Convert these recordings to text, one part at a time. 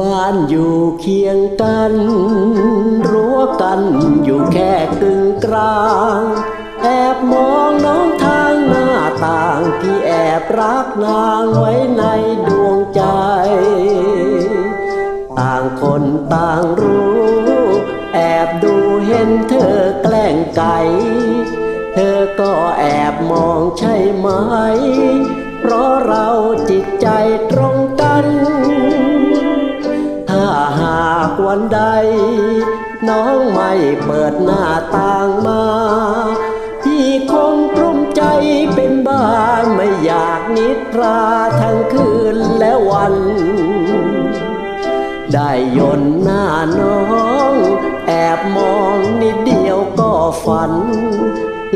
บ้านอยู่เคียงกัน รั้วกันอยู่แค่กึ่งกลาง แอบมองน้องทางหน้าต่างพี่แอบรักนางไว้ในดวงใจ ต่างคนต่างรู้ แอบดูเห็นเธอแกล้งไก่ เธอก็แอบมองใช่ไหมากวันใด น้องไม่เปิดหน้าต่างมา พี่คงกลุ้มใจเป็นบ้าไม่อยากนิทราทั้งคืนและวัน ได้ยนหน้าน้อง แอบมองนิดเดียวก็ฝัน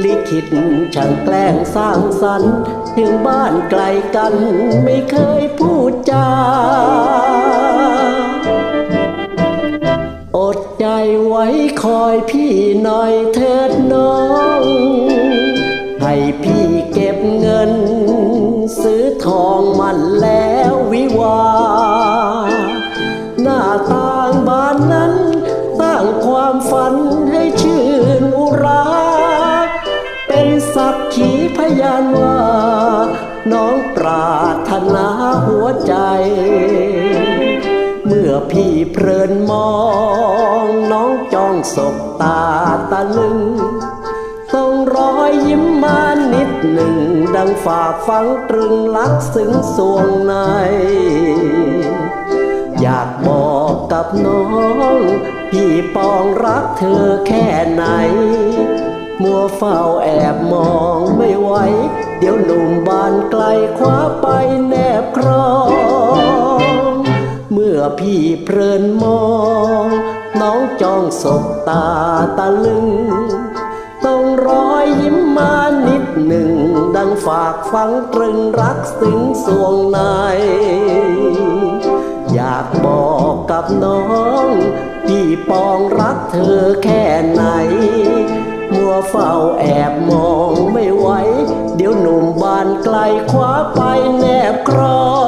ลิขิตช่างแกล้งสร้างสรรค์ถึงบ้านไกลกันไม่เคยพูดจา พี่หน่อยเถิดน้อง ให้พี่เก็บเงิน ซื้อทองมันแล้ววิวา หน้าต่างบ้านนั้นสร้างความฝันให้ชื่นอุรา เป็นสักขีพยานว่า น้องปรารถนาหัวใจ เมื่อพี่เพลินมอง สบตาตะลึงส่งรอยยิ้มมานิดหนึ่ง ดังฝากฝังตรึงลักซึ้งสวงใน อยากบอกกับน้อง พี่ปองรักเธอแค่ไหน มัวเฝ้าแอบมองไม่ไหว เดี๋ยวหนุ่มบานไกลคว้าไป อพี่เพลินมอง น้องจ้องสบตาตะลึงต้องรอยยิ้มมานิดหนึ่ง ดังฝากฝังตรึงรักซึ้งสวงในอยากบอกกับน้องพี่ปองรักเธอแค่ไหน มัวเฝ้าแอบมองไม่ไหว เดี๋ยวหนุ่มบานไกลคว้าไปแนบครอง